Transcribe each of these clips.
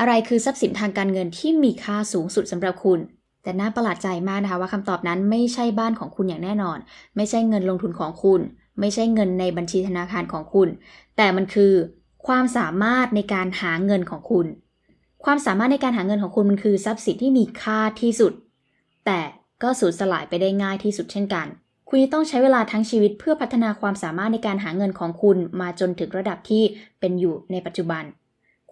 อะไรคือทรัพย์สินทางการเงินที่มีค่าสูงสุดสำหรับคุณ แต่น่าประหลาดใจมากนะคะว่าคำตอบนั้นไม่ใช่บ้านของคุณอย่างแน่นอน ไม่ใช่เงินลงทุนของคุณ ไม่ใช่เงินในบัญชีธนาคารของคุณ แต่มันคือความสามารถในการหาเงินของคุณ ความสามารถในการหาเงินของคุณมันคือทรัพย์สินที่มีค่าที่สุด แต่ก็สูญสลายไปได้ง่ายที่สุดเช่นกัน คุณจะต้องใช้เวลาทั้งชีวิตเพื่อพัฒนาความสามารถในการหาเงินของคุณมาจนถึงระดับที่เป็นอยู่ในปัจจุบัน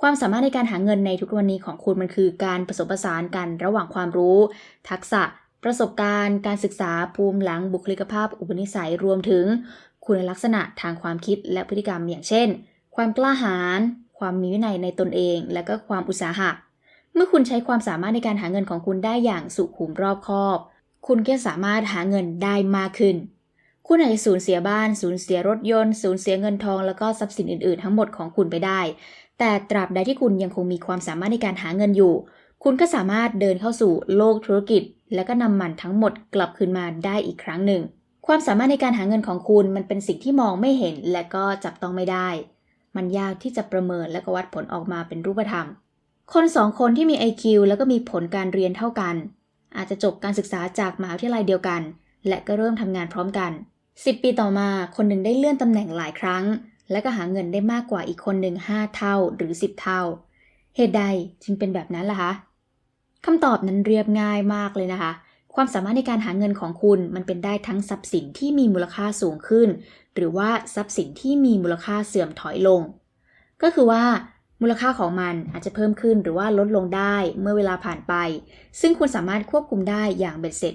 ความสามารถในการหาเงินในทุกวันนี้ของคุณมันคือการผสมผสานกันระหว่างความรู้ ทักษะ ประสบการณ์ การศึกษาภูมิหลังบุคลิกภาพ อุปนิสัยรวมถึง คุณลักษณะทางความคิดและพฤติกรรมอย่างเช่น ความกล้าหาญความมีวินัยในตนเอง และก็ความอุตสาหะ เมื่อคุณใช้ความสามารถในการหาเงินของคุณได้อย่างสุขุมรอบคอบ คุณก็สามารถหาเงินได้มากขึ้นคุณอาจจะสูญเสียบ้าน สูญเสียรถยนต์ สูญเสียเงินทอง แล้วก็ทรัพย์สินอื่นๆ ทั้งหมดของคุณไปได้ แต่ตราบใดที่คุณยังคงมีความสามารถในการหาเงินอยู่ คุณก็สามารถเดินเข้าสู่โลกธุรกิจ และก็นำมันทั้งหมดกลับคืนมาได้อีกครั้งหนึ่ง ความสามารถในการหาเงินของคุณมันเป็นสิ่งที่มองไม่เห็น และก็จับต้องไม่ได้ มันยากที่จะประเมินและก็วัดผลออกมาเป็นรูปธรรม คนสองคนที่มี IQ แล้วก็มีผลการเรียนเท่ากัน อาจจะจบการศึกษาจากมหาวิทยาลัยเดียวกัน และก็เริ่มทำงานพร้อมกัน 10 ปีต่อมาคนหนึ่งได้เลื่อนตำแหน่งหลายครั้ง และก็หาเงินได้มากกว่าอีกคนหนึ่ง5เท่าหรือ 10 เท่า เหตุใดจึงเป็นแบบนั้นล่ะคะคำตอบนั้นเรียบง่ายมากเลยนะคะ ความสามารถในการหาเงินของคุณมันเป็นได้ทั้งทรัพย์สินที่มีมูลค่าสูงขึ้น หรือว่าทรัพย์สินที่มีมูลค่าเสื่อมถอยลง ก็คือว่ามูลค่าของมันอาจจะเพิ่มขึ้นหรือว่าลดลงได้เมื่อเวลาผ่านไป ซึ่งคุณสามารถควบคุมได้อย่างเบ็ดเสร็จ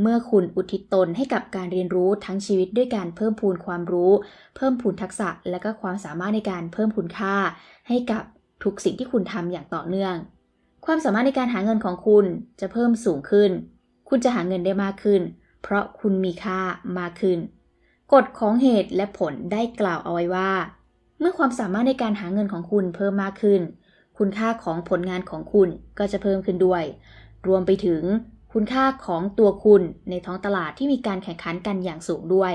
เมื่อคุณอุทิศตนให้กับการเรียนรู้ทั้งชีวิตด้วยการเพิ่มพูนความรู้ เพิ่มพูนทักษะ และก็ความสามารถในการเพิ่มคุณค่า ให้กับทุกสิ่งที่คุณทำอย่างต่อเนื่อง ความสามารถในการหาเงินของคุณจะเพิ่มสูงขึ้น คุณจะหาเงินได้มากขึ้น เพราะคุณมีค่ามากขึ้น กฎของเหตุและผลได้กล่าวเอาไว้ว่า เมื่อความสามารถในการหาเงินของคุณเพิ่มมากขึ้น คุณค่าของผลงานของคุณก็จะเพิ่มขึ้นด้วย รวมไปถึง คุณค่าของตัวคุณในท้องตลาดที่มีการแข่งขันกันอย่างสูงด้วย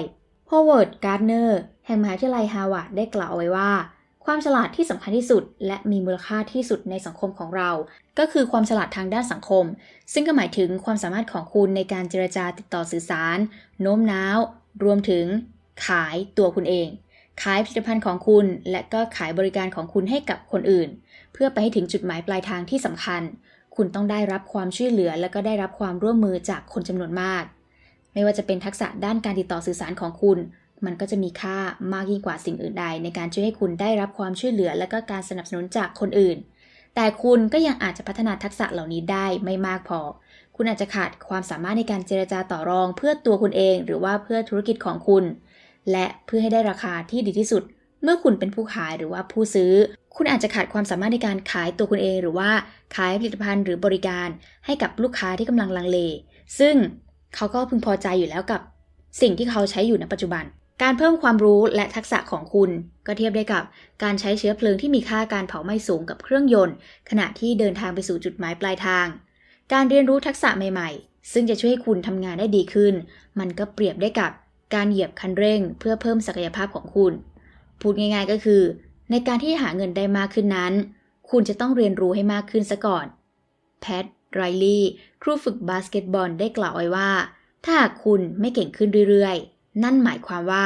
Howard Gardner แห่งมหาวิทยาลัยฮาวาดได้กล่าวเอาไว้ว่า ความฉลาดที่สำคัญที่สุด และมีมูลค่าที่สุดในสังคมของเรา ก็คือความฉลาดทางด้านสังคม ซึ่งก็หมายถึงความสามารถของคุณในการเจรจาติดต่อสื่อสาร โน้มน้าว รวมถึง ขายตัวคุณเอง ขายผลิตภัณฑ์ของคุณ และก็ขายบริการของคุณให้กับคนอื่น เพื่อไปให้ถึงจุดหมายปลายทางที่สำคัญ คุณต้องได้รับความช่วยเหลือ และก็ได้รับความร่วมมือจากคนจำนวนมาก ไม่ว่าจะเป็นทักษะด้านการติดต่อสื่อสารของคุณ มันก็จะมีค่ามากยิ่งกว่าสิ่งอื่นใด ในการช่วยให้คุณได้รับความช่วยเหลือ และก็การสนับสนุนจากคนอื่น แต่คุณก็ยังอาจจะพัฒนาทักษะเหล่านี้ได้ไม่มากพอ คุณอาจจะขาดความสามารถในการเจรจาต่อรอง เพื่อตัวคุณเอง หรือว่าเพื่อธุรกิจของคุณ และเพื่อให้ได้ราคาที่ดีที่สุด เมื่อคุณเป็นผู้ขายหรือว่าผู้ซื้อ คุณอาจจะขาดความสามารถในการขายตัวคุณเอง หรือว่าขายผลิตภัณฑ์หรือบริการให้กับลูกค้าที่กำลังลังเล ซึ่งเขาก็พึงพอใจอยู่แล้วกับสิ่งที่เขาใช้อยู่ในปัจจุบัน การเพิ่มความรู้และทักษะของคุณ ก็เทียบได้กับการใช้เชื้อเพลิงที่มีค่าการเผาไหม้สูงกับเครื่องยนต์ ขณะที่เดินทางไปสู่จุดหมายปลายทาง การเรียนรู้ทักษะใหม่ๆ ซึ่งจะช่วยให้คุณทำงานได้ดีขึ้น มันก็เปรียบได้กับการเหยียบคันเร่ง เพื่อเพิ่มศักยภาพของคุณ พูดง่ายๆก็คือ ในการที่หาเงินได้มากขึ้นนั้น คุณจะต้องเรียนรู้ให้มากขึ้นซะก่อน แพทไรลี่ ครูฝึกบาสเกตบอลได้กล่าวไว้ว่า ถ้าหากคุณไม่เก่งขึ้นเรื่อยๆ นั่นหมายความว่า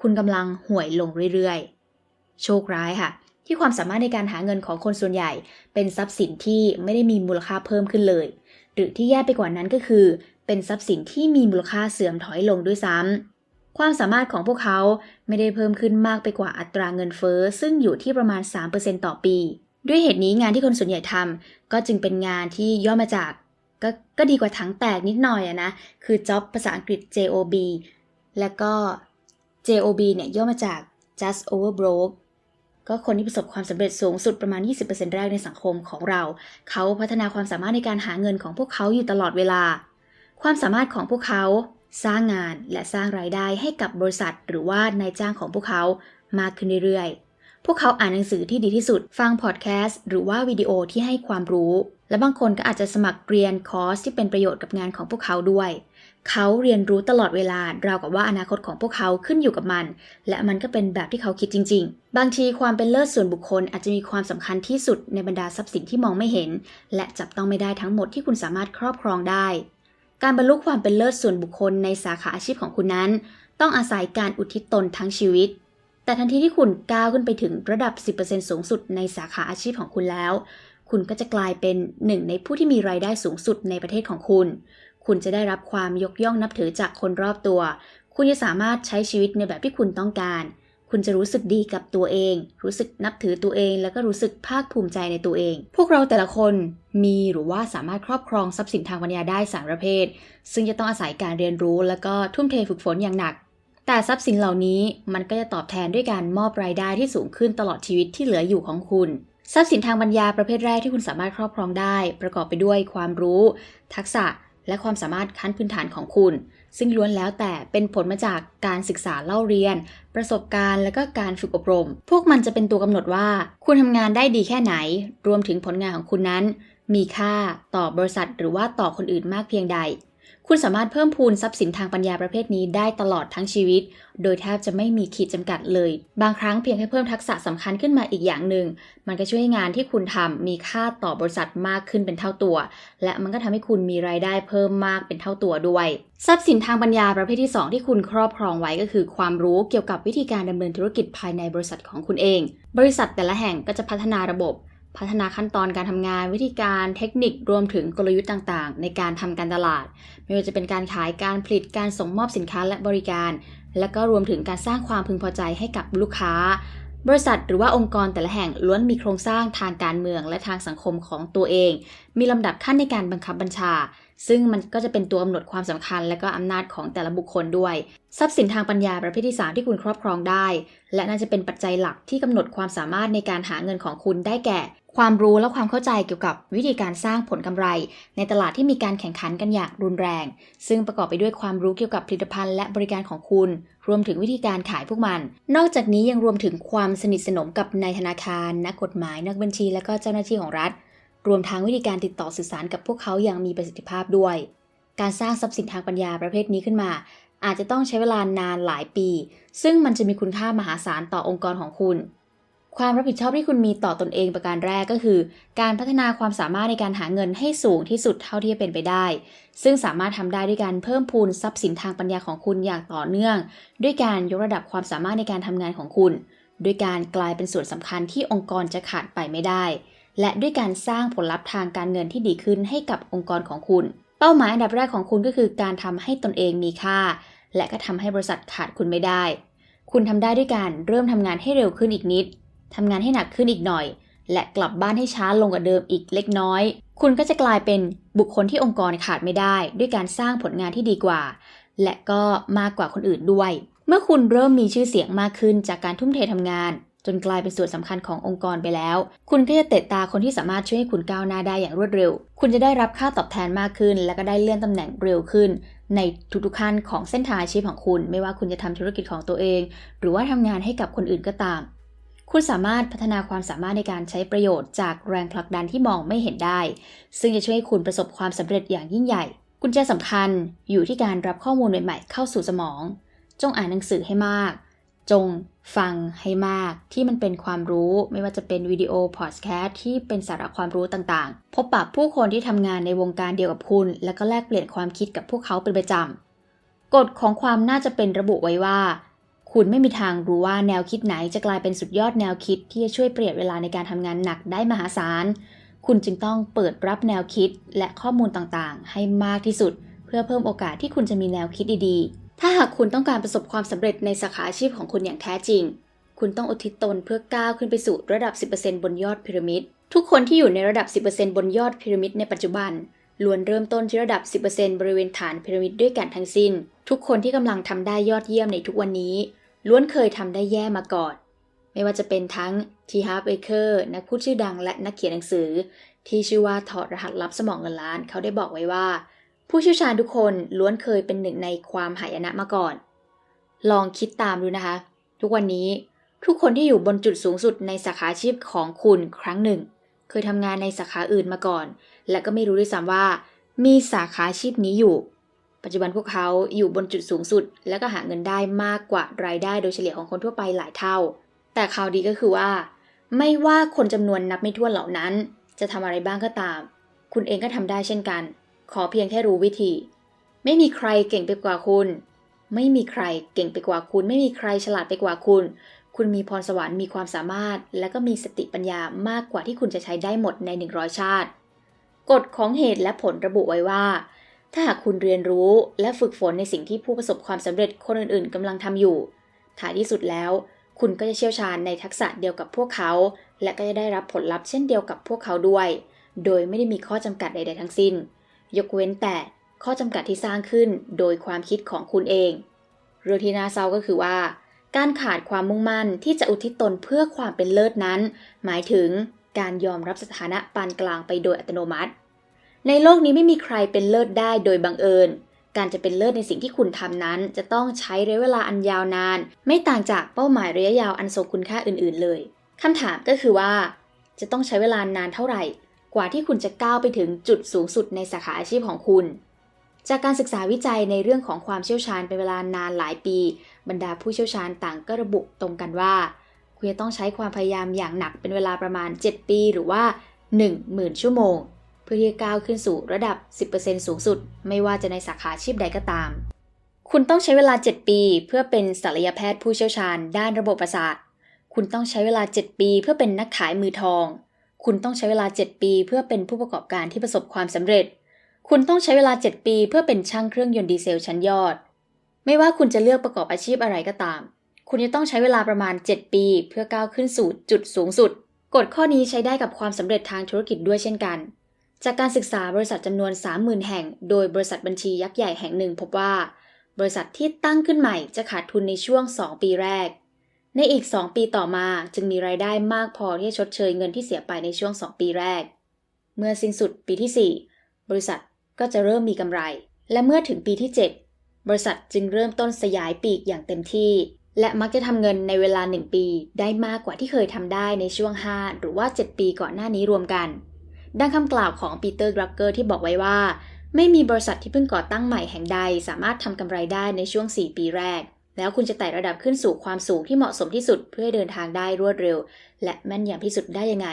คุณกำลังห่วยลงเรื่อยๆ โชคร้ายค่ะ ที่ความสามารถในการหาเงินของคนส่วนใหญ่ เป็นทรัพย์สินที่ไม่ได้มีมูลค่าเพิ่มขึ้นเลย หรือที่แย่ไปกว่านั้นก็คือ เป็นทรัพย์สินที่มีมูลค่าเสื่อมถอยลงด้วยซ้ำ ความสามารถของพวกเขาไม่ได้เพิ่มขึ้นมากไปกว่าอัตราเงินเฟ้อซึ่งอยู่ที่ประมาณ 3%ต่อปี ด้วยเหตุนี้งานที่คนส่วนใหญ่ทำก็จึงเป็นงานที่ย่อมาจากก็ก็ดีกว่าถังแตกนิดหน่อยอะนะ คือ job ภาษาอังกฤษ job แล้วก็ job เนี่ยย่อมาจาก just over broke ก็คนที่ประสบความสำเร็จสูงสุดประมาณ 20%แรกในสังคมของเรา เขาพัฒนาความสามารถในการหาเงินของพวกเขาอยู่ตลอดเวลา ความสามารถของพวกเขา สร้างงานและสร้างรายได้ให้กับบริษัท หรือว่านายจ้างของพวกเขามากขึ้นเรื่อยๆ พวกเขาอ่านหนังสือที่ดีที่สุด ฟังพอดแคสต์หรือว่าวิดีโอที่ให้ความรู้ และบางคนก็อาจจะสมัครเรียนคอร์สที่เป็นประโยชน์กับงานของพวกเขาด้วย เขาเรียนรู้ตลอดเวลาราวกับว่าอนาคตของพวกเขาขึ้นอยู่กับมัน และมันก็เป็นแบบที่เขาคิดจริง ๆ บางทีความเป็นเลิศส่วนบุคคลอาจจะมีความสำคัญที่สุดในบรรดาทรัพย์สินที่มองไม่เห็น และจับต้องไม่ได้ทั้งหมดที่คุณสามารถครอบครองได้ การบรรลุความเป็นเลิศส่วนบุคคลในสาขาอาชีพของคุณนั้น ต้องอาศัยการอุทิศตนทั้งชีวิต แต่ทันทีที่คุณก้าวขึ้นไปถึงระดับ 10%สูงสุดในสาขาอาชีพของคุณแล้ว คุณก็จะกลายเป็นหนึ่งในผู้ที่มีรายได้สูงสุดในประเทศของคุณ คุณจะได้รับความยกย่องนับถือจากคนรอบตัว คุณจะสามารถใช้ชีวิตในแบบที่คุณต้องการ คุณจะรู้สึกดีกับตัวเอง รู้สึกนับถือตัวเอง แล้วก็รู้สึกภาคภูมิใจในตัวเอง พวกเราแต่ละคนมีหรือว่าสามารถครอบครองทรัพย์สินทางปัญญาได้สามประเภท ซึ่งจะต้องอาศัยการเรียนรู้ แล้วก็ทุ่มเทฝึกฝนอย่างหนัก แต่ทรัพย์สินเหล่านี้มันก็จะตอบแทนด้วยการมอบรายได้ที่สูงขึ้นตลอดชีวิตที่เหลืออยู่ของคุณทรัพย์สินทางปัญญาประเภทแรกที่คุณสามารถครอบครองได้ ประกอบไปด้วยความรู้ ทักษะ และความสามารถขั้นพื้นฐานของคุณ ซึ่งล้วนแล้วแต่เป็นผลมาจากการศึกษาเล่าเรียน ประสบการณ์และก็การฝึกอบรม พวกมันจะเป็นตัวกำหนดว่า คุณทำงานได้ดีแค่ไหน รวมถึงผลงานของคุณนั้น มีค่าต่อบริษัทหรือว่าต่อคนอื่นมากเพียงใด คุณสามารถเพิ่มพูนทรัพย์สินทางปัญญาประเภทนี้ได้ตลอดทั้งชีวิต โดยแทบจะไม่มีขีดจำกัดเลย บางครั้งเพียงแค่เพิ่มทักษะสำคัญขึ้นมาอีกอย่างหนึ่ง มันก็ช่วยให้งานที่คุณทำมีค่าต่อบริษัทมากขึ้นเป็นเท่าตัว และมันก็ทำให้คุณมีรายได้เพิ่มมากเป็นเท่าตัวด้วย ทรัพย์สินทางปัญญาประเภทที่ 2 ที่คุณครอบครองไว้ก็คือ ความรู้เกี่ยวกับวิธีการดำเนินธุรกิจภายในบริษัทของคุณเอง บริษัทแต่ละแห่งก็จะพัฒนาระบบ พัฒนาขั้นตอนการทำงาน วิธีการเทคนิครวมถึงกลยุทธ์ต่างๆ ในการทำการตลาด ไม่ว่าจะเป็นการขายการผลิตการส่งมอบสินค้าและบริการ และก็รวมถึงการสร้างความพึงพอใจให้กับลูกค้า บริษัทหรือว่าองค์กรแต่ละแห่งล้วนมีโครงสร้างทางการเมืองและทางสังคมของตัวเอง มีลำดับขั้นในการบังคับบัญชาซึ่งมันก็จะเป็นตัวกำหนดความสำคัญและก็อำนาจของแต่ละบุคคลด้วย ทรัพย์สินทางปัญญาประเภทที่ 3 ที่คุณครอบครองได้ และน่าจะเป็นปัจจัยหลักที่กำหนดความสามารถในการหาเงินของคุณได้แก่ ความรู้และความเข้าใจเกี่ยวกับวิธีการสร้างผลกำไร ในตลาดที่มีการแข่งขันกันอย่างรุนแรง ซึ่งประกอบไปด้วยความรู้เกี่ยวกับผลิตภัณฑ์และบริการของคุณ รวมถึงวิธีการขายพวกมัน นอกจากนี้ยังรวมถึงความสนิทสนมกับนายธนาคาร นักกฎหมาย นักบัญชี และก็เจ้าหน้าที่ของรัฐ รวมทั้งวิธีการติดต่อสื่อสารกับพวกเขาอย่างมีประสิทธิภาพด้วย การสร้างทรัพย์สินทางปัญญาประเภทนี้ขึ้นมาอาจจะต้องใช้เวลานานหลายปี ซึ่งมันจะมีคุณค่ามหาศาลต่อองค์กรของคุณ ความรับผิดชอบที่คุณมีต่อตอนเองประการแรกก็คือ การพัฒนาความสามารถในการหาเงินให้สูงที่สุดเท่าที่จะเป็นไปได้ ซึ่งสามารถทำได้ด้วยการเพิ่มพูนทรัพย์สินทางปัญญาของคุณอย่างต่อเนื่อง ด้วยการยกระดับความสามารถในการทำงานของคุณ ด้วยการกลายเป็นส่วนสำคัญที่องค์กรจะขาดไปไม่ได้ และด้วยการสร้างผลลัพธ์ทางการเงินที่ดีขึ้นให้กับองค์กรของคุณ เป้าหมายอันดับแรกของคุณก็คือการทำให้ตนเองมีค่า และก็ทำให้บริษัทขาดคุณไม่ได้ คุณทำได้ด้วยการเริ่มทำงานให้เร็วขึ้นอีกนิด ทำงานให้หนักขึ้นอีกหน่อย และกลับบ้านให้ช้าลงกว่าเดิมอีกเล็กน้อย คุณก็จะกลายเป็นบุคคลที่องค์กรขาดไม่ได้ ด้วยการสร้างผลงานที่ดีกว่า และก็มากกว่าคนอื่นด้วย เมื่อคุณเริ่มมีชื่อเสียงมากขึ้นจากการทุ่มเททำงาน จนกลายเป็นส่วนสำคัญขององค์กรไปแล้ว คุณก็จะเตะตาคนที่สามารถช่วยให้คุณก้าวหน้าได้อย่างรวดเร็ว คุณจะได้รับค่าตอบแทนมากขึ้น และก็ได้เลื่อนตำแหน่งเร็วขึ้นในทุกๆขั้นของเส้นทางอาชีพของคุณ ไม่ว่าคุณจะทำธุรกิจของตัวเอง หรือว่าทำงานให้กับคนอื่นก็ตาม คุณสามารถพัฒนาความสามารถในการใช้ประโยชน์จากแรงผลักดันที่มองไม่เห็นได้ ซึ่งจะช่วยให้คุณประสบความสำเร็จอย่างยิ่งใหญ่ กุญแจสำคัญอยู่ที่การรับข้อมูลใหม่ๆเข้าสู่สมอง จงอ่านหนังสือให้มาก จงฟังให้มากที่มันเป็นความรู้ไม่ว่าจะเป็นวิดีโอพอดแคสต์ที่เป็นสาระความรู้ต่างๆ พบปะผู้คนที่ทำงานในวงการเดียวกับคุณ แล้วก็แลกเปลี่ยนความคิดกับพวกเขาเป็นประจำกฎของความน่าจะเป็นระบุไว้ว่า คุณไม่มีทางรู้ว่าแนวคิดไหนจะกลายเป็นสุดยอดแนวคิดที่จะช่วยเปลี่ยนเวลาในการทำงานหนักได้มหาศาล คุณจึงต้องเปิดรับแนวคิดและข้อมูลต่างๆ ให้มากที่สุด เพื่อเพิ่มโอกาสที่คุณจะมีแนวคิดดีๆ ถ้าหากคุณต้องการประสบความสำเร็จในสาขาอาชีพของคุณอย่างแท้จริง คุณต้องอุทิศตนเพื่อก้าวขึ้นไปสู่ระดับ 10%บนยอดพีระมิด ทุกคนที่อยู่ในระดับ 10%บนยอดพีระมิดในปัจจุบันล้วนเริ่มต้นที่ระดับ 10%บริเวณฐานพีระมิดด้วยกันทั้งสิ้น ทุกคนที่กำลังทำได้ยอดเยี่ยมในทุกวันนี้ ล้วนเคยทำได้แย่มาก่อน ไม่ว่าจะเป็นทั้งทีฮาร์เบเกอร์นักพูดชื่อดังและนักเขียนหนังสือ ที่ชื่อว่าถอดรหัสลับสมองเงินล้านเขาได้บอกไว้ว่า ผู้เชี่ยวชาญทุกคนล้วนเคยเป็นหนึ่งในความหายนะมาก่อน ลองคิดตามดูนะคะ ทุกวันนี้ทุกคนที่อยู่บนจุดสูงสุดในสาขาอาชีพของคุณครั้งหนึ่ง เคยทำงานในสาขาอื่นมาก่อน และก็ไม่รู้ด้วยซ้ำว่า มีสาขาอาชีพนี้อยู่ ปัจจุบันพวกเขาอยู่บนจุดสูงสุด และก็หาเงินได้มากกว่ารายได้โดยเฉลี่ยของคนทั่วไปหลายเท่า แต่ข่าวดีก็คือว่า ไม่ว่าคนจำนวนนับไม่ถ้วนเหล่านั้น จะทำอะไรบ้างก็ตาม คุณเองก็ทำได้เช่นกัน ขอเพียงแค่รู้วิธี ไม่มีใครเก่งไปกว่าคุณ ไม่มีใครเก่งไปกว่าคุณ ไม่มีใครฉลาดไปกว่าคุณ คุณมีพรสวรรค์มีความสามารถ และก็มีสติปัญญามากกว่าที่คุณจะใช้ได้หมดใน 100 ชาติกฎของเหตุและผลระบุไว้ว่า ถ้าหากคุณเรียนรู้และฝึกฝนในสิ่งที่ผู้ประสบความสำเร็จคนอื่นๆกำลังทำอยู่ ท้ายที่สุดแล้ว คุณก็จะเชี่ยวชาญในทักษะเดียวกับพวกเขา และก็จะได้รับผลลัพธ์เช่นเดียวกับพวกเขาด้วย โดยไม่ได้มีข้อจำกัดใดๆทั้งสิ้น ยกเว้นแต่ข้อจำกัดที่สร้างขึ้นโดยความคิดของคุณเอง เรื่องที่น่าเศร้าก็คือว่า การขาดความมุ่งมั่นที่จะอุทิศตนเพื่อความเป็นเลิศนั้น หมายถึงการยอมรับสถานะปานกลางไปโดยอัตโนมัติ ในโลกนี้ไม่มีใครเป็นเลิศได้โดยบังเอิญ การจะเป็นเลิศในสิ่งที่คุณทำนั้น จะต้องใช้ระยะเวลาอันยาวนาน ไม่ต่างจากเป้าหมายระยะยาวอันทรงคุณค่าอื่น ๆ เลยคำถามก็คือว่า จะต้องใช้เวลานานเท่าไหร่ กว่าที่คุณจะก้าวไปถึงจุดสูงสุดในสาขาอาชีพของคุณ จากการศึกษาวิจัยในเรื่องของความเชี่ยวชาญเป็นเวลานานหลายปี บรรดาผู้เชี่ยวชาญต่างก็ระบุตรงกันว่า คุณจะต้องใช้ความพยายามอย่างหนักเป็นเวลาประมาณ 7 ปี หรือว่า 10,000 ชั่วโมง เพื่อที่จะก้าวขึ้นสู่ระดับ 10%สูงสุด ไม่ว่าจะในสาขาอาชีพใดก็ตาม คุณต้องใช้เวลา 7 ปี เพื่อเป็นศัลยแพทย์ผู้เชี่ยวชาญ ด้านระบบประสาท คุณต้องใช้เวลา 7 ปี เพื่อเป็นนักขายมือทอง คุณต้องใช้เวลา 7 ปี เพื่อเป็นผู้ประกอบการที่ประสบความสำเร็จ คุณต้องใช้เวลา 7 ปี เพื่อเป็นช่างเครื่องยนต์ดีเซลชั้นยอด ไม่ว่าคุณจะเลือกประกอบอาชีพอะไรก็ตามคุณจะต้องใช้เวลาประมาณ 7 ปี เพื่อก้าวขึ้นสู่จุดสูงสุด กฎข้อนี้ใช้ได้กับความสำเร็จทางธุรกิจด้วยเช่นกัน จากการศึกษาบริษัทจำนวน 30,000 แห่ง โดยบริษัทบัญชียักษ์ใหญ่แห่งหนึ่งพบว่า บริษัทที่ตั้งขึ้นใหม่จะขาดทุนในช่วง 2 ปีแรก ในอีก 2 ปีต่อมาจึงมีรายได้มากพอที่จะชดเชยเงินที่เสียไปในช่วง 2 ปีแรก เมื่อสิ้นสุดปีที่ 4 บริษัทก็จะเริ่มมีกำไร และเมื่อถึงปีที่ 7 บริษัทจึงเริ่มต้นสยายปีกอย่างเต็มที่ และมักจะทำเงินในเวลา 1 ปี ได้มากกว่าที่เคยทำได้ในช่วง 5 หรือว่า 7 ปีก่อนหน้านี้รวมกัน ดังคำกล่าวของปีเตอร์กรักเกอร์ที่บอกไว้ว่า ไม่มีบริษัทที่เพิ่งก่อตั้งใหม่แห่งใด สามารถทำกำไรได้ในช่วง 4 ปีแรก แล้วคุณจะไต่ระดับขึ้นสู่ความสูงที่เหมาะสมที่สุดเพื่อเดินทางได้รวดเร็ว และแม่นยำที่สุดได้ยังไง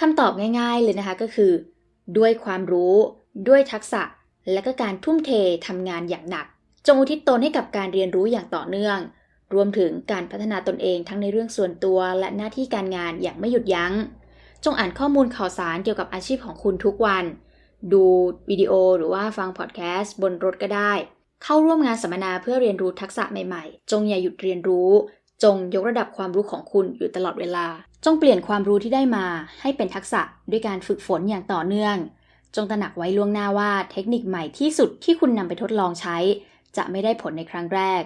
คำตอบง่าย ๆ เลยนะคะก็คือ ด้วยความรู้ ด้วยทักษะ และก็การทุ่มเททำงานอย่างหนัก จงอุทิศตนให้กับการเรียนรู้อย่างต่อเนื่อง รวมถึงการพัฒนาตนเองทั้งในเรื่องส่วนตัวและหน้าที่การงานอย่างไม่หยุดยัง้ง จงอ่านข้อมูลข่าวสารเกี่ยวกับอาชีพของคุณทุกวัน ดูวิดีโอหรือว่าฟังพอดแคสต์บนรถก็ได้ เข้าร่วมงานสัมมนาเพื่อเรียนรู้ทักษะใหม่ๆ จงอย่าหยุดเรียนรู้ จงยกระดับความรู้ของคุณอยู่ตลอดเวลา จงเปลี่ยนความรู้ที่ได้มาให้เป็นทักษะด้วยการฝึกฝนอย่างต่อเนื่อง จงตระหนักไว้ล่วงหน้าว่าเทคนิคใหม่ที่สุดที่คุณนำไปทดลองใช้ จะไม่ได้ผลในครั้งแรก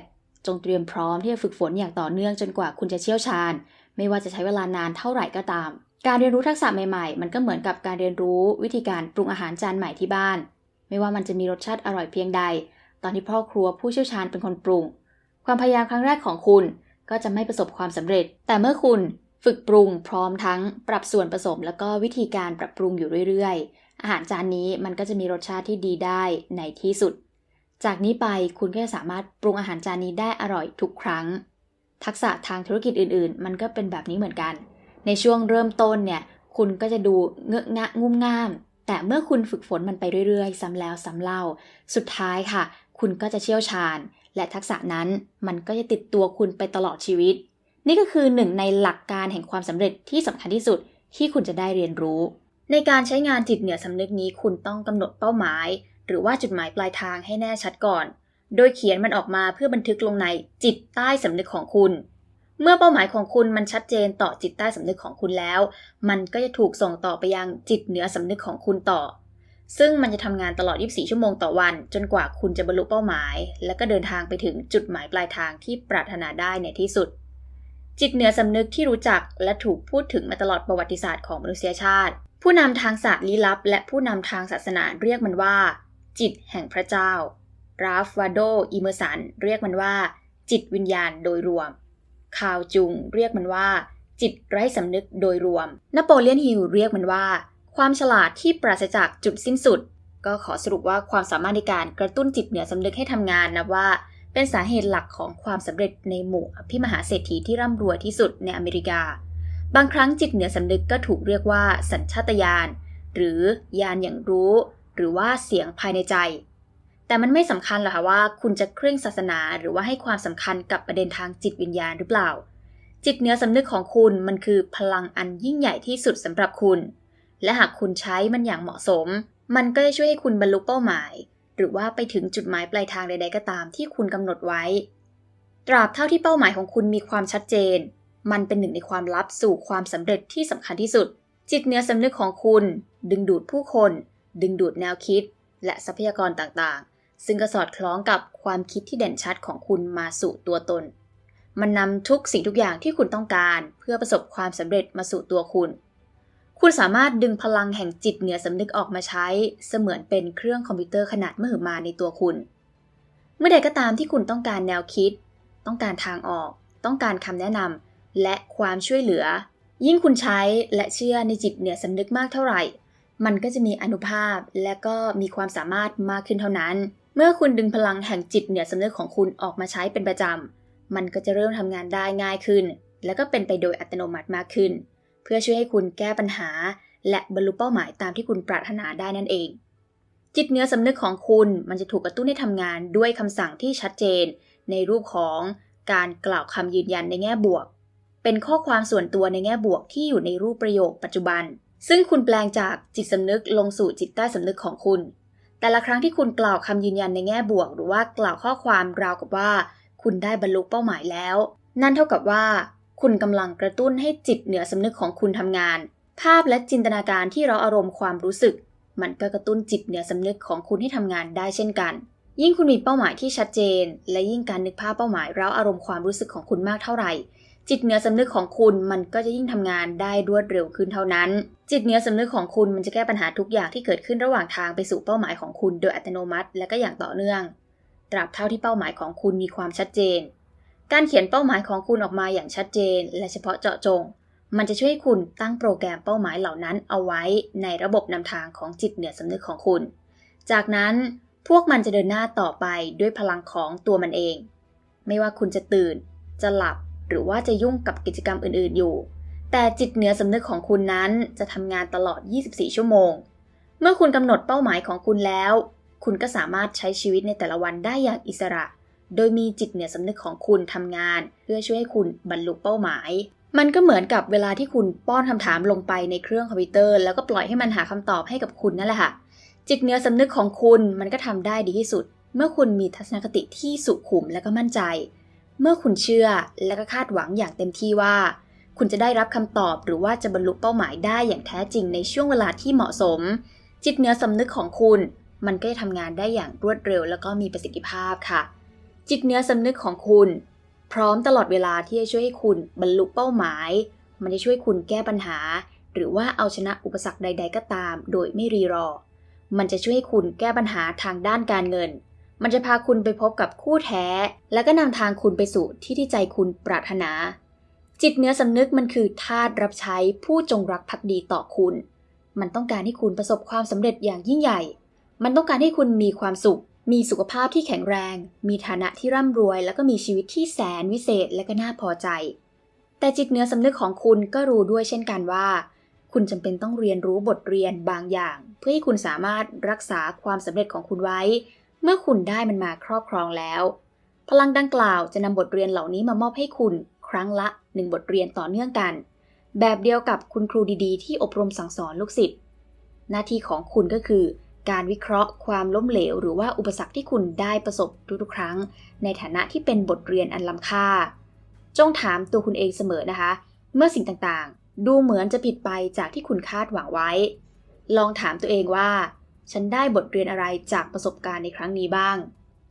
จงเตรียมพร้อมที่จะฝึกฝนอย่างต่อเนื่องจนกว่าคุณจะเชี่ยวชาญ ไม่ว่าจะใช้เวลานานเท่าไหร่ก็ตาม การเรียนรู้ทักษะใหม่ๆ มันก็เหมือนกับการเรียนรู้วิธีการปรุงอาหารจานใหม่ที่บ้าน ไม่ว่ามันจะมีรสชาติอร่อยเพียงใด ตอนที่พ่อครัวผู้เชี่ยวชาญเป็นคนปรุง ความพยายามครั้งแรกของคุณ ก็จะไม่ประสบความสำเร็จ แต่เมื่อคุณฝึกปรุงพร้อมทั้งปรับส่วนผสม แล้วก็วิธีการปรับปรุงอยู่เรื่อยๆ อาหารจานนี้มันก็จะมีรสชาติที่ดีได้ในที่สุด จากนี้ไปคุณก็จะสามารถปรุงอาหารจานนี้ได้อร่อยทุกครั้ง ทักษะทางธุรกิจอื่นๆ มันก็เป็นแบบนี้เหมือนกัน ในช่วงเริ่มต้นเนี่ย คุณก็จะดูเงอะงะงุ่มง่าม แต่เมื่อคุณฝึกฝนมันไปเรื่อยๆ ซ้ำแล้วซ้ำเล่า สุดท้ายค่ะ คุณก็จะเชี่ยวชาญ และทักษะนั้นมันก็จะติดตัวคุณไปตลอดชีวิต นี่ก็คือหนึ่งในหลักการแห่งความสำเร็จที่สำคัญที่สุดที่คุณจะได้เรียนรู้ ในการใช้งานจิตเหนือสำนึกนี้คุณต้องกำหนดเป้าหมาย หรือว่าจุดหมายปลายทางให้แน่ชัดก่อน โดยเขียนมันออกมาเพื่อบันทึกลงในจิตใต้สำนึกของคุณ เมื่อเป้าหมายของคุณมันชัดเจนต่อจิตใต้สำนึกของคุณแล้ว มันก็จะถูกส่งต่อไปยังจิตเหนือสำนึกของคุณต่อ ซึ่งมันจะทำงานตลอด 24 ชั่วโมงต่อวัน จนกว่าคุณจะบรรลุเป้าหมาย และก็เดินทางไปถึงจุดหมายปลายทางที่ปรารถนาได้ในที่สุด จิตเหนือสำนึกที่รู้จักและถูกพูดถึงมาตลอดประวัติศาสตร์ของมนุษยชาติ ผู้นำทางศาสตร์ลี้ลับ และผู้นำทางศาสนาเรียกมันว่า จิตแห่งพระเจ้า ราฟวาโดอิเมอร์สันเรียกมันว่า จิตวิญญาณโดยรวม คาวจุงเรียกมันว่า จิตไร้สำนึกโดยรวม นโปเลียนฮิลเรียกมันว่า ความฉลาดที่ปราศจากจุดสิ้นสุด ก็ขอสรุปว่าความสามารถในการกระตุ้นจิตเหนือสำนึกให้ทำงานนะว่า เป็นสาเหตุหลักของความสำเร็จในหมู่อภิมหาเศรษฐีที่ร่ำรวยที่สุดในอเมริกา บางครั้งจิตเหนือสำนึกก็ถูกเรียกว่า สัญชาตญาณหรือญาณอย่างรู้ หรือว่าเสียงภายในใจ แต่มันไม่สำคัญหรอกค่ะว่าคุณจะเคร่งศาสนาหรือว่าให้ความสำคัญกับประเด็นทางจิตวิญญาณหรือเปล่า จิตเนื้อสำนึกของคุณมันคือพลังอันยิ่งใหญ่ที่สุดสำหรับคุณ และหากคุณใช้มันอย่างเหมาะสม มันก็จะช่วยให้คุณบรรลุเป้าหมาย หรือว่าไปถึงจุดหมายปลายทางใด ๆ ก็ตามที่คุณกำหนดไว้ ตราบเท่าที่เป้าหมายของคุณมีความชัดเจน มันเป็นหนึ่งในความลับสู่ความสำเร็จที่สำคัญที่สุด จิตเนื้อสำนึกของคุณ ดึงดูดผู้คน ดึงดูดแนวคิด และทรัพยากรต่างๆ ซึ่งก็สอดคล้องกับความคิดที่เด่นชัดของคุณมาสู่ตัวตน มันนำทุกสิ่งทุกอย่างที่คุณต้องการเพื่อประสบความสำเร็จมาสู่ตัวคุณ คุณสามารถดึงพลังแห่งจิตเหนือสำนึกออกมาใช้ เสมือนเป็นเครื่องคอมพิวเตอร์ขนาดมหึมาในตัวคุณ เมื่อใดก็ตามที่คุณต้องการแนวคิด ต้องการทางออก ต้องการคำแนะนำและความช่วยเหลือ ยิ่งคุณใช้และเชื่อในจิตเหนือสำนึกมากเท่าไหร่ มันก็จะมีอนุภาพและก็มีความสามารถมากขึ้นเท่านั้น เมื่อคุณดึงพลังแห่งจิตเหนือสำนึกของคุณออกมาใช้เป็นประจำ มันก็จะเริ่มทำงานได้ง่ายขึ้น และก็เป็นไปโดยอัตโนมัติมากขึ้น เพื่อช่วยให้คุณแก้ปัญหา และบรรลุเป้าหมายตามที่คุณปรารถนาได้นั่นเอง จิตเนื้อสำนึกของคุณมันจะถูกกระตุ้นให้ทำงานด้วยคำสั่งที่ชัดเจน ในรูปของการกล่าวคำยืนยันในแง่บวก เป็นข้อความส่วนตัวในแง่บวกที่อยู่ในรูปประโยคปัจจุบัน ซึ่งคุณแปลงจากจิตสำนึกลงสู่จิตใต้สำนึกของคุณ แต่ละครั้งที่คุณกล่าวคำยืนยันในแง่บวก หรือว่ากล่าวข้อความราวกับว่า คุณได้บรรลุเป้าหมายแล้ว นั่นเท่ากับว่า คุณกำลังกระตุ้นให้จิตเหนือสำนึกของคุณทำงาน ภาพและจินตนาการที่เราอารมณ์ความรู้สึก มันก็กระตุ้นจิตเหนือสำนึกของคุณให้ทำงานได้เช่นกัน ยิ่งคุณมีเป้าหมายที่ชัดเจน และยิ่งการนึกภาพเป้าหมายเราอารมณ์ความรู้สึกของคุณมากเท่าไหร่ จิตเหนือสำนึกของคุณมันก็จะยิ่งทำงานได้รวดเร็วขึ้นเท่านั้น จิตเหนือสำนึกของคุณมันจะแก้ปัญหาทุกอย่างที่เกิดขึ้นระหว่างทางไปสู่เป้าหมายของคุณโดยอัตโนมัติ และก็อย่างต่อเนื่อง ตราบเท่าที่เป้าหมายของคุณมีความชัดเจน การเขียนเป้าหมายของคุณออกมาอย่างชัดเจน และเฉพาะเจาะจง มันจะช่วยให้คุณตั้งโปรแกรมเป้าหมายเหล่านั้นเอาไว้ในระบบนำทางของจิตเหนือสำนึกของคุณ จากนั้นพวกมันจะเดินหน้าต่อไปด้วยพลังของตัวมันเอง ไม่ว่าคุณจะตื่น จะหลับ หรือว่าจะยุ่งกับกิจกรรมอื่นๆอยู่ แต่จิตเหนือสำนึกของคุณนั้นจะทำงานตลอด 24 ชั่วโมง เมื่อคุณกำหนดเป้าหมายของคุณแล้ว คุณก็สามารถใช้ชีวิตในแต่ละวันได้อย่างอิสระ โดยมีจิตเหนือสำนึกของคุณทำงาน เพื่อช่วยให้คุณบรรลุเป้าหมาย มันก็เหมือนกับเวลาที่คุณป้อนคำถามลงไปในเครื่องคอมพิวเตอร์ แล้วก็ปล่อยให้มันหาคำตอบให้กับคุณนั่นแหละค่ะ จิตเหนือสำนึกของคุณมันก็ทำได้ดีที่สุด เมื่อคุณมีทัศนคติที่สุขุมและก็มั่นใจ เมื่อคุณเชื่อและก็คาดหวังอย่างเต็มที่ว่า คุณจะได้รับคำตอบหรือว่าจะบรรลุเป้าหมายได้อย่างแท้จริงในช่วงเวลาที่เหมาะสม จิตเนื้อสำนึกของคุณ มันก็จะทำงานได้อย่างรวดเร็ว แล้วก็มีประสิทธิภาพค่ะ จิตเนื้อสำนึกของคุณ พร้อมตลอดเวลาที่จะช่วยให้คุณบรรลุเป้าหมาย มันจะช่วยคุณแก้ปัญหา หรือว่าเอาชนะอุปสรรคใด ๆ ก็ตาม โดยไม่รีรอ มันจะช่วยให้คุณแก้ปัญหาทางด้านการเงิน มันจะพาคุณไปพบกับคู่แท้ และก็นำทางคุณไปสู่ที่ที่ใจคุณปรารถนา จิตเนื้อสำนึกมันคือทาสรับใช้ผู้จงรักภักดีต่อคุณ มันต้องการให้คุณประสบความสำเร็จอย่างยิ่งใหญ่ มันต้องการให้คุณมีความสุข มีสุขภาพที่แข็งแรง มีฐานะที่ร่ำรวย แล้วก็มีชีวิตที่แสนวิเศษและก็น่าพอใจ แต่จิตเนื้อสำนึกของคุณก็รู้ด้วยเช่นกันว่าคุณจำเป็นต้องเรียนรู้บทเรียนบางอย่าง เพื่อให้คุณสามารถรักษาความสำเร็จของคุณไว้ เมื่อคุณได้มันมาครอบครองแล้ว พลังดังกล่าวจะนำบทเรียนเหล่านี้มามอบให้คุณครั้งละหนึ่งบทเรียนต่อเนื่องกัน แบบเดียวกับคุณครูดีๆ ที่อบรมสั่งสอนลูกศิษย์หน้าที่ของคุณก็คือ การวิเคราะห์ความล้มเหลว หรือว่าอุปสรรคที่คุณได้ประสบทุกๆครั้ง ในฐานะที่เป็นบทเรียนอันล้ำค่า จงถามตัวคุณเองเสมอนะคะ เมื่อสิ่งต่างๆ ดูเหมือนจะผิดไปจากที่คุณคาดหวังไว้ ลองถามตัวเองว่า ฉันได้บทเรียนอะไรจากประสบการณ์ในครั้งนี้บ้าง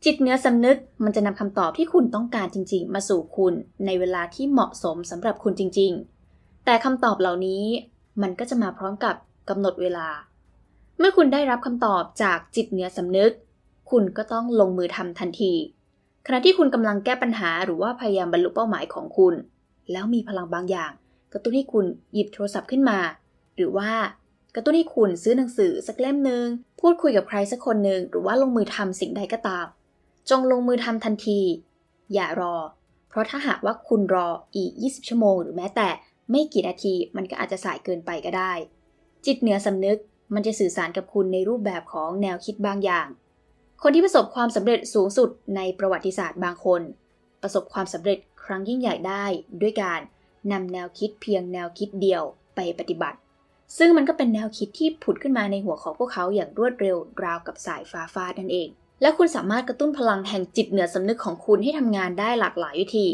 จิตเนื้อสำนึกมันจะนำคำตอบที่คุณต้องการจริง ๆ มาสู่คุณในเวลาที่เหมาะสมสำหรับคุณจริง ๆ แต่คำตอบเหล่านี้มันก็จะมาพร้อมกับกำหนดเวลา เมื่อคุณได้รับคำตอบจากจิตเนื้อสำนึก คุณก็ต้องลงมือทำทันที ขณะที่คุณกำลังแก้ปัญหาหรือว่าพยายามบรรลุเป้าหมายของคุณ แล้วมีพลังบางอย่างกระตุ้นให้คุณหยิบโทรศัพท์ขึ้นมา หรือว่า กระตุ้นให้คุณซื้อหนังสือสักเล่มหนึ่งพูดคุยกับใครสักคนหนึ่งหรือว่าลงมือทำสิ่งใดก็ตาม จงลงมือทำทันที อย่ารอ เพราะถ้าหากว่าคุณรออีก 20 ชั่วโมง หรือแม้แต่ไม่กี่นาทีมันก็อาจจะสายเกินไปก็ได้ จิตเหนือสำนึกมันจะสื่อสารกับคุณในรูปแบบของแนวคิดบางอย่าง คนที่ประสบความสำเร็จสูงสุดในประวัติศาสตร์บางคน ประสบความสำเร็จครั้งยิ่งใหญ่ได้ ด้วยการนำแนวคิดเพียงแนวคิดเดียวไปปฏิบัติ ซึ่งมันก็เป็นแนวคิดที่ผุดขึ้นมาในหัวของพวกเขาอย่างรวดเร็วราวกับสายฟ้าฟาดนั่นเอง และคุณสามารถกระตุ้นพลังแห่งจิตเหนือสำนึกของคุณให้ทำงานได้หลากหลายวิธี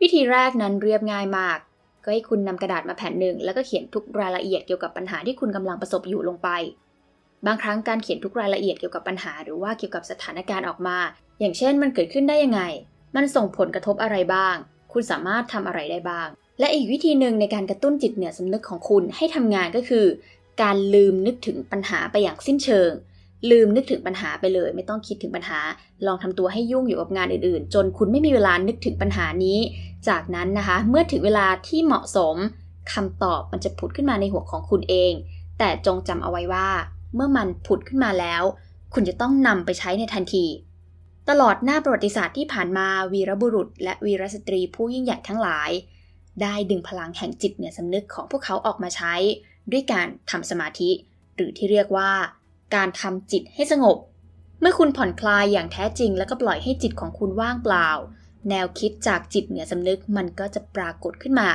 วิธีแรกนั้นเรียบง่ายมาก ก็ให้คุณนำกระดาษมาแผ่นหนึ่ง แล้วก็เขียนทุกรายละเอียดเกี่ยวกับปัญหาที่คุณกำลังประสบอยู่ลงไป บางครั้งการเขียนทุกรายละเอียดเกี่ยวกับปัญหา หรือว่าเกี่ยวกับสถานการณ์ออกมา อย่างเช่น มันเกิดขึ้นได้ยังไง มันส่งผลกระทบอะไรบ้าง คุณสามารถทำอะไรได้บ้าง และอีกวิธีหนึ่งในการกระตุ้นจิตเหนือสำนึกของคุณให้ทำงานก็คือ การลืมนึกถึงปัญหาไปอย่างสิ้นเชิง ลืมนึกถึงปัญหาไปเลย ไม่ต้องคิดถึงปัญหา ลองทำตัวให้ยุ่งอยู่กับงานอื่นๆ จนคุณไม่มีเวลานึกถึงปัญหานี้ จากนั้นนะคะ เมื่อถึงเวลาที่เหมาะสมคำตอบมันจะผุดขึ้นมาในหัวของคุณเอง แต่จงจำเอาไว้ว่า เมื่อมันผุดขึ้นมาแล้ว คุณจะต้องนำไปใช้ในทันที ตลอดหน้าประวัติศาสตร์ที่ผ่านมาวีรบุรุษ และวีรสตรีผู้ยิ่งใหญ่ทั้งหลาย ได้ดึงพลังแห่งจิตเหนือสำนึกของพวกเขาออกมาใช้ ด้วยการทำสมาธิ หรือที่เรียกว่า การทำจิตให้สงบ เมื่อคุณผ่อนคลายอย่างแท้จริง แล้วก็ปล่อยให้จิตของคุณว่างเปล่า แนวคิดจากจิตเหนือสำนึกมันก็จะปรากฏขึ้นมา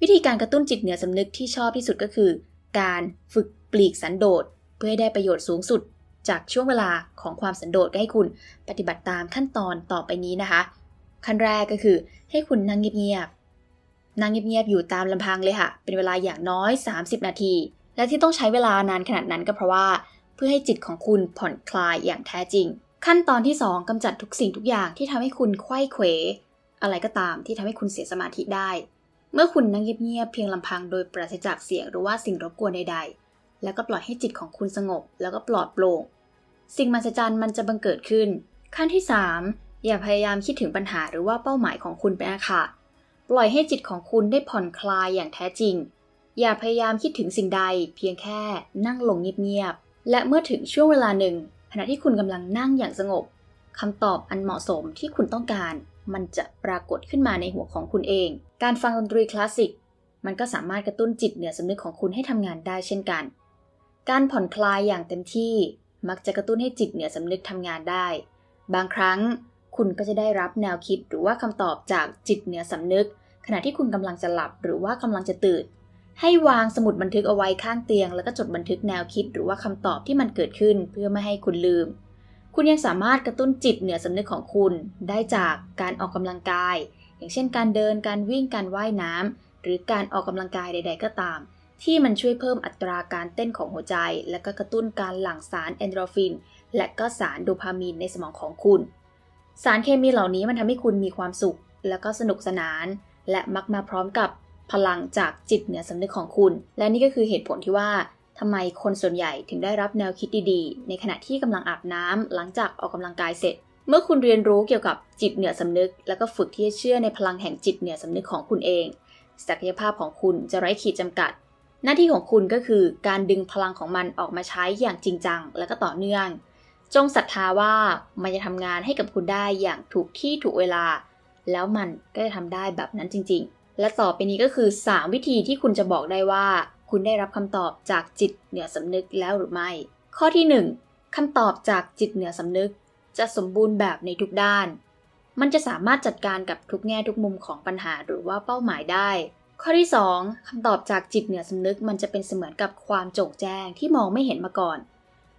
วิธีการกระตุ้นจิตเหนือสำนึกที่ชอบที่สุดก็คือ การฝึกปลีกสันโดษเพื่อให้ได้ประโยชน์สูงสุด จากช่วงเวลาของความสันโดษก็ให้คุณปฏิบัติตามขั้นตอนต่อไปนี้นะคะ ขั้นแรกก็คือให้คุณนั่งเงียบ นั่งเงียบๆอยู่ตามลำพังเลยค่ะ เป็นเวลาอย่างน้อย 30 นาที และที่ต้องใช้เวลานานขนาดนั้นก็เพราะว่า เพื่อให้จิตของคุณผ่อนคลายอย่างแท้จริง ขั้นตอนที่ 2กำจัดทุกสิ่งทุกอย่างที่ทำให้คุณไขว้เขว อะไรก็ตามที่ทำให้คุณเสียสมาธิได้ เมื่อคุณนั่งเงียบๆเพียงลำพังโดยปราศจากเสียงหรือว่าสิ่งรบกวนใด ๆ แล้วก็ปล่อยให้จิตของคุณสงบ แล้วก็ปลอดโปร่งสิ่งมหัศจรรย์มันจะบังเกิดขึ้น ขั้นที่ 3 อย่าพยายามคิดถึงปัญหาหรือว่าเป้าหมายของคุณเป็นอาคา ปล่อยให้จิตของคุณได้ผ่อนคลายอย่างแท้จริง อย่าพยายามคิดถึงสิ่งใด เพียงแค่นั่งลงเงียบๆ และเมื่อถึงช่วงเวลาหนึ่ง ขณะที่คุณกำลังนั่งอย่างสงบคำตอบอันเหมาะสมที่คุณต้องการ มันจะปรากฏขึ้นมาในหัวของคุณเอง การฟังดนตรีคลาสสิก มันก็สามารถกระตุ้นจิตเหนือสำนึกของคุณให้ทำงานได้เช่นกัน การผ่อนคลายอย่างเต็มที่ มักจะกระตุ้นให้จิตเหนือสำนึกทำงานได้ บางครั้ง คุณก็จะได้รับแนวคิดหรือว่าคำตอบจากจิตเหนือสำนึก ขณะที่คุณกำลังจะหลับหรือว่ากำลังจะตื่น ให้วางสมุดบันทึกเอาไว้ข้างเตียง แล้วก็จดบันทึกแนวคิดหรือว่าคำตอบที่มันเกิดขึ้นเพื่อไม่ให้คุณลืม คุณยังสามารถกระตุ้นจิตเหนือสำนึกของคุณ ได้จากการออกกำลังกาย อย่างเช่น การเดินการวิ่งการว่ายน้ำหรือการออกกำลังกายใด ๆ ก็ตาม ที่มันช่วยเพิ่มอัตราการเต้นของหัวใจ และก็กระตุ้นการหลั่งสารเอนโดรฟิน และก็สารโดพามีนในสมองของคุณ สารเคมีเหล่านี้มันทำให้คุณมีความสุข และก็สนุกสนาน และมักมาพร้อมกับพลังจากจิตเหนือสำนึกของคุณ และนี่ก็คือเหตุผลที่ว่าทำไมคนส่วนใหญ่ถึงได้รับแนวคิดดีๆ ในขณะที่กำลังอาบน้ำหลังจากออกกำลังกายเสร็จ เมื่อคุณเรียนรู้เกี่ยวกับจิตเหนือสำนึก แล้วก็ฝึกที่จะเชื่อในพลังแห่งจิตเหนือสำนึกของคุณเอง ศักยภาพของคุณจะไร้ขีดจำกัด หน้าที่ของคุณก็คือการดึงพลังของมันออกมาใช้อย่างจริงจัง และก็ต่อเนื่อง จงศรัทธาว่ามันจะทำงานให้กับคุณได้อย่างถูกที่ถูกเวลา แล้วมันก็จะทำได้แบบนั้นจริง ๆ และต่อไปนี้ก็คือ 3 วิธีที่คุณจะบอกได้ว่า คุณได้รับคำตอบจากจิตเหนือสำนึกแล้วหรือไม่ ข้อที่ 1คำตอบจากจิตเหนือสำนึก จะสมบูรณ์แบบในทุกด้าน มันจะสามารถจัดการกับทุกแง่ทุกมุมของปัญหาหรือว่าเป้าหมายได้ ข้อที่ 2คำตอบจากจิตเหนือสำนึก มันจะเป็นเสมือนกับความโจงแจ้งที่มองไม่เห็นมาก่อน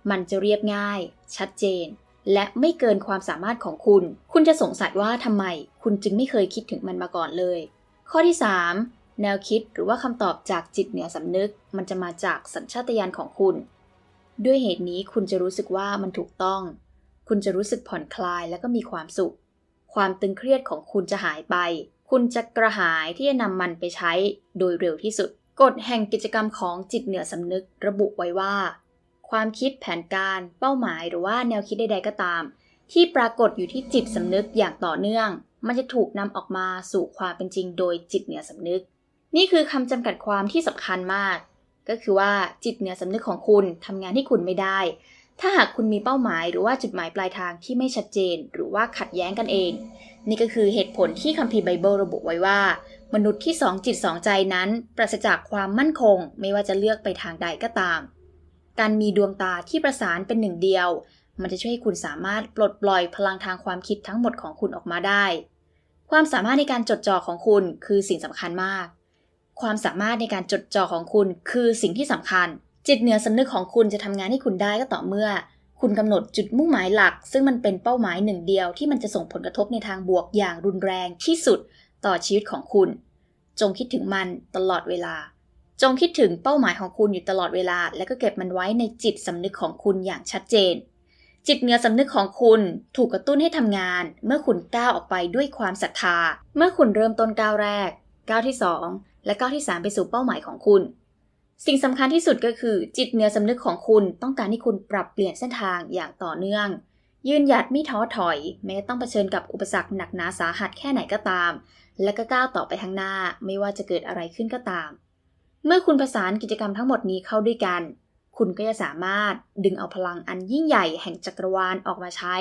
มันจะเรียบง่าย ชัดเจน และไม่เกินความสามารถของคุณ คุณจะสงสัยว่าทำไม คุณจึงไม่เคยคิดถึงมันมาก่อนเลย ข้อที่ 3 แนวคิดหรือว่าคำตอบจากจิตเหนือสำนึก มันจะมาจากสัญชาตญาณของคุณ ด้วยเหตุนี้คุณจะรู้สึกว่ามันถูกต้อง คุณจะรู้สึกผ่อนคลายและก็มีความสุข ความตึงเครียดของคุณจะหายไป คุณจะกระหายที่จะนำมันไปใช้โดยเร็วที่สุดกฎแห่งกิจกรรมของจิตเหนือสำนึกระบุไว้ว่า ความคิดแผนการเป้าหมายหรือว่าแนวคิดใดๆก็ตาม ที่ปรากฏอยู่ที่จิตสำนึกอย่างต่อเนื่อง มันจะถูกนำออกมาสู่ความเป็นจริงโดยจิตเหนือสำนึก นี่คือคำจำกัดความที่สำคัญมาก ก็คือว่าจิตเหนือสำนึกของคุณทำงานให้คุณไม่ได้ ถ้าหากคุณมีเป้าหมายหรือว่าจุดหมายปลายทางที่ไม่ชัดเจน หรือว่าขัดแย้งกันเอง นี่ก็คือเหตุผลที่คัมภีร์ไบเบิลระบุไว้ว่า มนุษย์ที่สองจิตสองใจนั้น ปราศจากความมั่นคง ไม่ว่าจะเลือกไปทางใดก็ตาม การมีดวงตาที่ประสานเป็นหนึ่งเดียว มันจะช่วยให้คุณสามารถปลดปล่อยพลังทางความคิดทั้งหมดของคุณออกมาได้ ความสามารถในการจดจ่อของคุณคือสิ่งสำคัญมาก ความสามารถในการจดจ่อของคุณคือสิ่งที่สำคัญ จิตเหนือสำนึกของคุณจะทำงานให้คุณได้ก็ต่อเมื่อ คุณกำหนดจุดมุ่งหมายหลัก ซึ่งมันเป็นเป้าหมายหนึ่งเดียวที่มันจะส่งผลกระทบในทางบวกอย่างรุนแรงที่สุดต่อชีวิตของคุณ จงคิดถึงมันตลอดเวลา จงคิดถึงเป้าหมายของคุณอยู่ตลอดเวลา และก็เก็บมันไว้ในจิตสำนึกของคุณอย่างชัดเจน จิตเหนือสำนึกของคุณถูกกระตุ้นให้ทำงาน เมื่อคุณก้าวออกไปด้วยความศรัทธา เมื่อคุณเริ่มต้นก้าวแรก ก้าวที่ 2 และก้าวที่ 3 ไปสู่เป้าหมายของคุณ สิ่งสำคัญที่สุดก็คือ จิตเหนือสำนึกของคุณต้องการให้คุณปรับเปลี่ยนเส้นทางอย่างต่อเนื่อง ยืนหยัดไม่ท้อถอย แม้ต้องเผชิญกับอุปสรรคหนักหนาสาหัสแค่ไหนก็ตาม และก็ก้าวต่อไปข้างหน้า ไม่ว่าจะเกิดอะไรขึ้นก็ตาม เมื่อคุณผสานกิจกรรมทั้งหมดนี้เข้าด้วยกัน คุณก็จะสามารถดึงเอาพลังอันยิ่งใหญ่แห่งจักรวาลออกมาใช้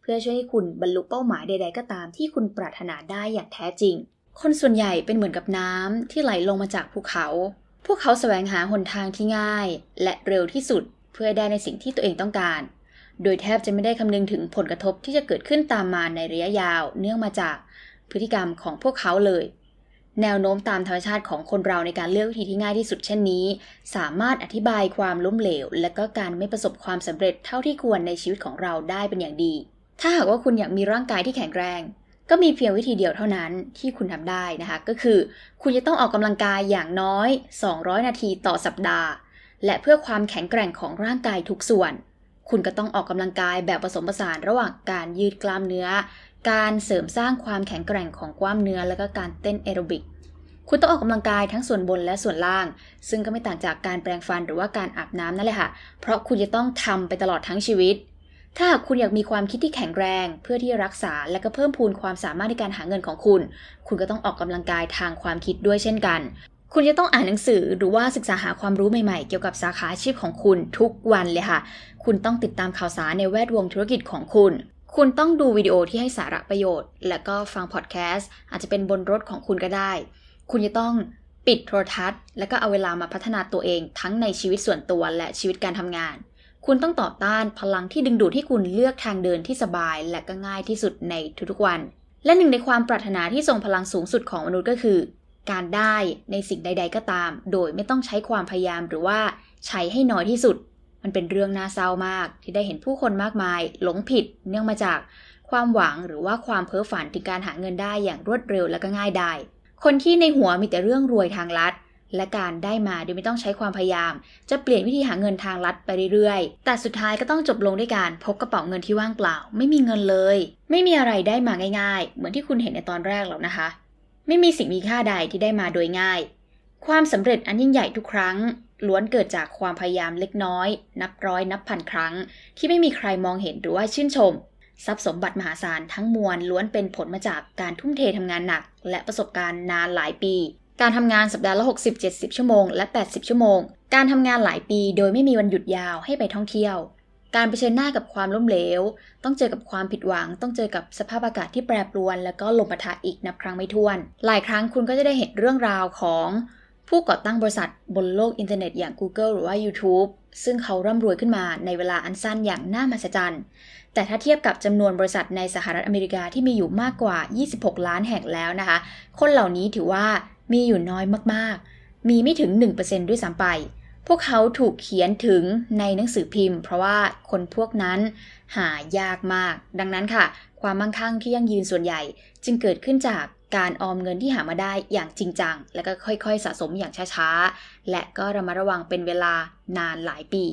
เพื่อช่วยให้คุณบรรลุเป้าหมายใด ๆ ก็ตามที่คุณปรารถนาได้อย่างแท้จริง คนส่วนใหญ่เป็นเหมือนกับน้ำที่ไหลลงมาจากภูเขา พวกเขาแสวงหาหนทางที่ง่าย และเร็วที่สุดเพื่อได้ในสิ่งที่ตัวเองต้องการ โดยแทบจะไม่ได้คำนึงถึงผลกระทบที่จะเกิดขึ้นตามมาในระยะยาว เนื่องมาจากพฤติกรรมของพวกเขาเลย แนวโน้มตามธรรมชาติของคนเราในการเลือกวิธีที่ง่ายที่สุดเช่นนี้ สามารถอธิบายความล้มเหลว และก็การไม่ประสบความสำเร็จเท่าที่ควรในชีวิตของเราได้เป็นอย่างดี ถ้าหากว่าคุณอยากมีร่างกายที่แข็งแรง ก็มีเพียงวิธีเดียวเท่านั้นที่คุณทำได้นะคะ ก็คือ คุณจะต้องออกกำลังกายอย่างน้อย 200 นาทีต่อสัปดาห์ และเพื่อความแข็งแกร่งของร่างกายทุกส่วน คุณก็ต้องออกกำลังกายแบบผสมผสานระหว่างการยืดกล้ามเนื้อ การเสริมสร้างความแข็งแกร่งของกล้ามเนื้อ และก็การเต้นแอโรบิก คุณต้องออกกำลังกายทั้งส่วนบนและส่วนล่าง ซึ่งก็ไม่ต่างจากการแปรงฟันหรือว่าการอาบน้ำนั่นแหละค่ะ เพราะคุณจะต้องทำไปตลอดทั้งชีวิต ถ้าหากคุณอยากมีความคิดที่แข็งแรง เพื่อที่จะรักษาและก็เพิ่มพูนความสามารถในการหาเงินของคุณ คุณก็ต้องออกกำลังกายทางความคิดด้วยเช่นกัน คุณจะต้องอ่านหนังสือหรือว่าศึกษาหาความรู้ใหม่ๆ เกี่ยวกับสาขาอาชีพของคุณทุกวันเลยค่ะ คุณต้องติดตามข่าวสารในแวดวงธุรกิจของคุณคุณต้องดูวิดีโอที่ให้สาระประโยชน์ และก็ฟังพอดแคสต์อาจจะเป็นบนรถของคุณก็ได้ คุณจะต้องปิดโทรทัศน์ และก็เอาเวลามาพัฒนาตัวเองทั้งในชีวิตส่วนตัวและชีวิตการทำงาน คุณต้องต่อต้านพลังที่ดึงดูดให้คุณเลือกทางเดินที่สบายและก็ง่ายที่สุดในทุกๆวัน และหนึ่งในความปรารถนาที่ทรงพลังสูงสุดของมนุษย์ก็คือ การได้ในสิ่งใด ๆ ก็ตาม โดยไม่ต้องใช้ความพยายามหรือว่าใช้ให้น้อยที่สุด มันเป็นเรื่องน่าเศร้ามาก ที่ได้เห็นผู้คนมากมาย หลงผิด เนื่องมาจากความหวังหรือว่าความเพ้อฝันถึงการหาเงินได้อย่างรวดเร็วและก็ง่ายได้ คนที่ในหัวมีแต่เรื่องรวยทางลัด และการได้มาโดยไม่ต้องใช้ความพยายาม จะเปลี่ยนวิธีหาเงินทางลัดไปเรื่อยๆ แต่สุดท้ายก็ต้องจบลงด้วยการพบกระเป๋าเงินที่ว่างเปล่า ไม่มีเงินเลย ไม่มีอะไรได้มาง่ายๆ เหมือนที่คุณเห็นในตอนแรกแล้วนะคะ ไม่มีสิ่งมีค่าใดที่ได้มาโดยง่าย ความสำเร็จอันยิ่งใหญ่ทุกครั้งล้วนเกิดจากความพยายามเล็กน้อย นับร้อยนับพันครั้ง ที่ไม่มีใครมองเห็นหรือว่าชื่นชม ทรัพย์สมบัติมหาศาลทั้งมวลล้วนเป็นผลมาจากการทุ่มเททำงานหนัก และประสบการณ์นานหลายปี การทำงานสัปดาห์ละ 60-70 ชั่วโมงและ 80 ชั่วโมง การทำงานหลายปีโดยไม่มีวันหยุดยาวให้ไปท่องเที่ยว การเผชิญหน้ากับความล้มเหลว ต้องเจอกับความผิดหวัง ต้องเจอกับสภาพอากาศที่แปรปรวน แล้วก็ลมปะทะอีกนับครั้งไม่ถ้วน หลายครั้งคุณก็จะได้เห็นเรื่องราวของผู้ก่อตั้งบริษัทบนโลกอินเทอร์เน็ตอย่าง Google หรือว่า YouTube ซึ่งเขาร่ำรวยขึ้นมาในเวลาอันสั้นอย่างน่ามหัศจรรย์ แต่ถ้าเทียบกับจำนวนบริษัทในสหรัฐอเมริกาที่มีอยู่มากกว่า 26 ล้านแห่งแล้วนะคะ คนเหล่านี้ถือว่ามีอยู่น้อยมากๆ มีไม่ถึง 1%ด้วยซ้ำไป พวกเขาถูกเขียนถึงในหนังสือพิมพ์ เพราะว่าคนพวกนั้นหายากมาก ดังนั้นค่ะ ความมั่งคั่งที่ยั่งยืนส่วนใหญ่ จึงเกิดขึ้นจากการออมเงินที่หามาได้อย่างจริงจัง และก็ค่อยๆ สะสมอย่างช้าๆ และก็ระมัดระวังเป็นเวลานานหลายปี